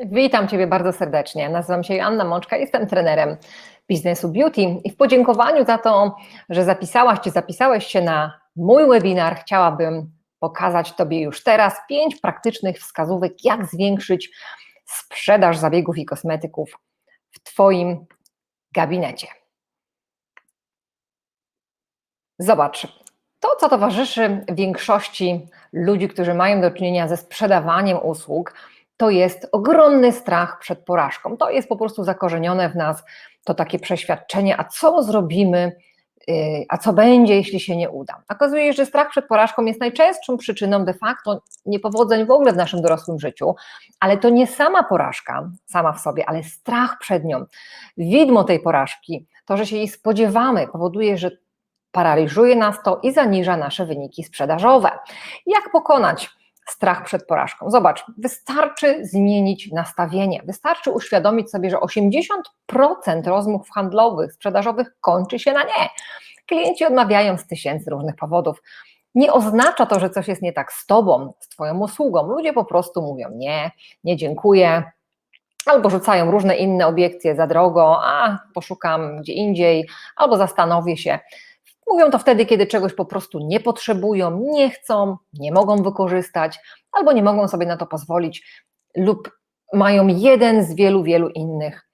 Witam Ciebie bardzo serdecznie. Nazywam się Joanna Mączka, jestem trenerem biznesu beauty i w podziękowaniu za to, że zapisałaś czy zapisałeś się na mój webinar, chciałabym pokazać Tobie już teraz pięć praktycznych wskazówek, jak zwiększyć sprzedaż zabiegów i kosmetyków w Twoim gabinecie. Zobacz, to co towarzyszy większości ludzi, którzy mają do czynienia ze sprzedawaniem usług, to jest ogromny strach przed porażką. To jest po prostu zakorzenione w nas, to takie przeświadczenie, a co zrobimy, y, a co będzie, jeśli się nie uda. Okazuje się, że strach przed porażką jest najczęstszą przyczyną de facto niepowodzeń w ogóle w naszym dorosłym życiu, ale to nie sama porażka, sama w sobie, ale strach przed nią. Widmo tej porażki, to, że się jej spodziewamy, powoduje, że paraliżuje nas to i zaniża nasze wyniki sprzedażowe. Jak pokonać strach przed porażką. Zobacz, wystarczy zmienić nastawienie, wystarczy uświadomić sobie, że 80% rozmów handlowych, sprzedażowych kończy się na nie. Klienci odmawiają z tysięcy różnych powodów. Nie oznacza to, że coś jest nie tak z tobą, z twoją usługą. Ludzie po prostu mówią nie, nie dziękuję, albo rzucają różne inne obiekcje za drogo, a poszukam gdzie indziej, albo zastanowię się. Mówią to wtedy, kiedy czegoś po prostu nie potrzebują, nie chcą, nie mogą wykorzystać, albo nie mogą sobie na to pozwolić, lub mają jeden z wielu, wielu innych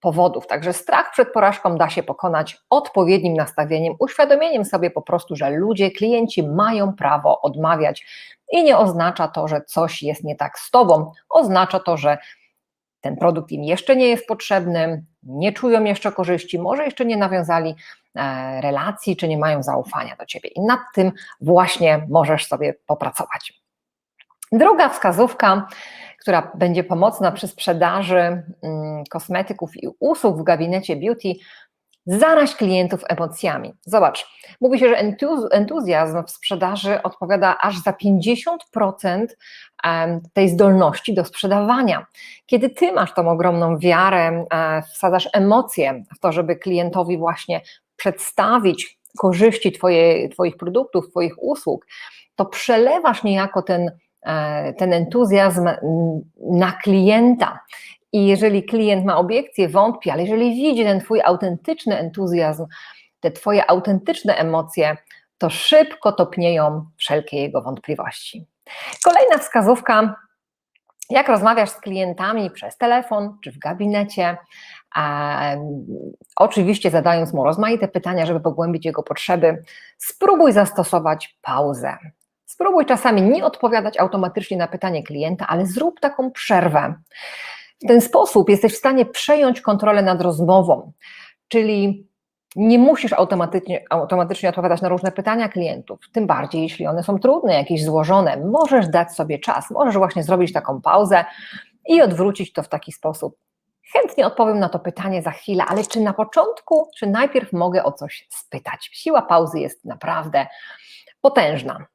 powodów. Także strach przed porażką da się pokonać odpowiednim nastawieniem, uświadomieniem sobie po prostu, że ludzie, klienci mają prawo odmawiać i nie oznacza to, że coś jest nie tak z tobą, oznacza to, że ten produkt im jeszcze nie jest potrzebny, nie czują jeszcze korzyści, może jeszcze nie nawiązali relacji, czy nie mają zaufania do ciebie. I nad tym właśnie możesz sobie popracować. Druga wskazówka, która będzie pomocna przy sprzedaży mm, kosmetyków i usług w gabinecie beauty, zaraź klientów emocjami. Zobacz, mówi się, że entuzjazm w sprzedaży odpowiada aż za 50% tej zdolności do sprzedawania. Kiedy ty masz tą ogromną wiarę, e, wsadzasz emocje w to, żeby klientowi właśnie przedstawić korzyści twoje, Twoich produktów, Twoich usług, to przelewasz niejako ten, e, ten entuzjazm na klienta. I jeżeli klient ma obiekcje, wątpi, ale jeżeli widzi ten Twój autentyczny entuzjazm, te Twoje autentyczne emocje, to szybko topnieją wszelkie jego wątpliwości. Kolejna wskazówka, jak rozmawiasz z klientami przez telefon czy w gabinecie, oczywiście zadając mu rozmaite pytania, żeby pogłębić jego potrzeby, spróbuj zastosować pauzę. Spróbuj czasami nie odpowiadać automatycznie na pytanie klienta, ale zrób taką przerwę. W ten sposób jesteś w stanie przejąć kontrolę nad rozmową, czyli nie musisz automatycznie, automatycznie odpowiadać na różne pytania klientów, tym bardziej jeśli one są trudne, jakieś złożone. Możesz dać sobie czas, możesz właśnie zrobić taką pauzę i odwrócić to w taki sposób. Chętnie odpowiem na to pytanie za chwilę, ale czy na początku, czy najpierw mogę o coś spytać? Siła pauzy jest naprawdę potężna.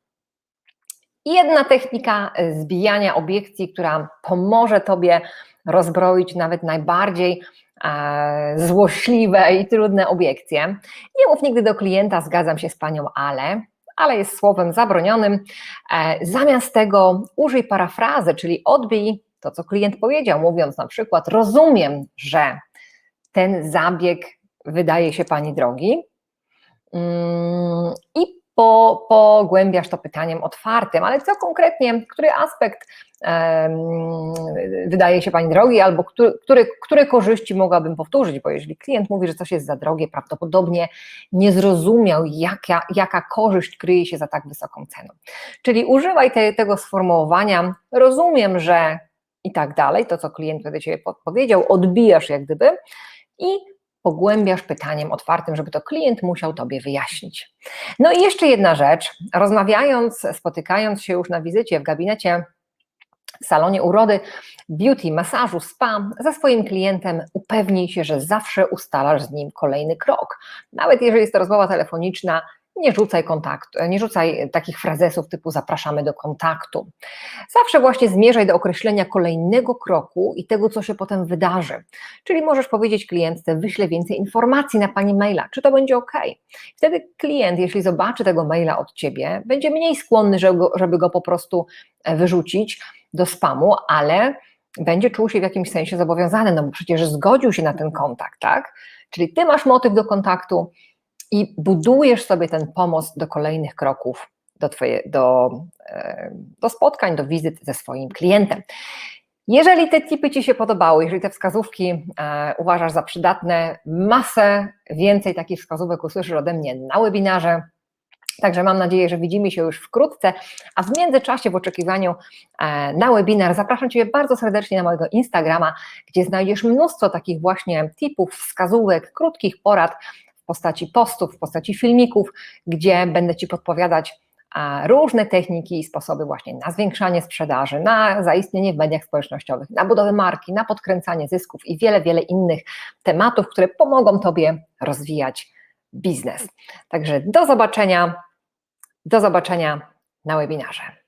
Jedna technika zbijania obiekcji, która pomoże Tobie rozbroić nawet najbardziej złośliwe i trudne obiekcje. Nie mów nigdy do klienta, zgadzam się z panią, ale, ale jest słowem zabronionym. E, zamiast tego użyj parafrazy, czyli odbij to, co klient powiedział, mówiąc na przykład: Rozumiem, że ten zabieg wydaje się pani drogi. Mm, I po, pogłębiasz to pytaniem otwartym, ale co konkretnie, który aspekt wydaje się Pani drogi, albo który, który, które korzyści mogłabym powtórzyć, bo jeżeli klient mówi, że coś jest za drogie, prawdopodobnie nie zrozumiał, jaka, jaka korzyść kryje się za tak wysoką ceną. Czyli używaj te, tego sformułowania, rozumiem, że i tak dalej, to co klient wtedy Ciebie podpowiedział, odbijasz jak gdyby i pogłębiasz pytaniem otwartym, żeby to klient musiał Tobie wyjaśnić. No i jeszcze jedna rzecz. Rozmawiając, spotykając się już na wizycie w gabinecie w salonie urody, beauty, masażu, spa, ze swoim klientem upewnij się, że zawsze ustalasz z nim kolejny krok. Nawet jeżeli jest to rozmowa telefoniczna, nie rzucaj kontaktu, nie rzucaj takich frazesów typu zapraszamy do kontaktu. Zawsze właśnie zmierzaj do określenia kolejnego kroku i tego, co się potem wydarzy. Czyli możesz powiedzieć klientce, wyślę więcej informacji na Pani maila, czy to będzie ok. Wtedy klient, jeśli zobaczy tego maila od Ciebie, będzie mniej skłonny, żeby go, po prostu e, wyrzucić do spamu, ale będzie czuł się w jakimś sensie zobowiązany, no bo przecież zgodził się na ten kontakt, tak? Czyli ty masz motyw do kontaktu i budujesz sobie ten pomost do kolejnych kroków, do, twoje, do, e, do spotkań, do wizyt ze swoim klientem. Jeżeli te tipy Ci się podobały, jeżeli te wskazówki e, uważasz za przydatne, masę więcej takich wskazówek usłyszysz ode mnie na webinarze. Także mam nadzieję, że widzimy się już wkrótce, a w międzyczasie w oczekiwaniu e, na webinar zapraszam Cię bardzo serdecznie na mojego Instagrama, gdzie znajdziesz mnóstwo takich właśnie tipów, wskazówek, krótkich porad w postaci postów, w postaci filmików, gdzie będę Ci podpowiadać różne techniki i sposoby właśnie na zwiększanie sprzedaży, na zaistnienie w mediach społecznościowych, na budowę marki, na podkręcanie zysków i wiele, wiele innych tematów, które pomogą Tobie rozwijać biznes. Także do zobaczenia, do zobaczenia na webinarze.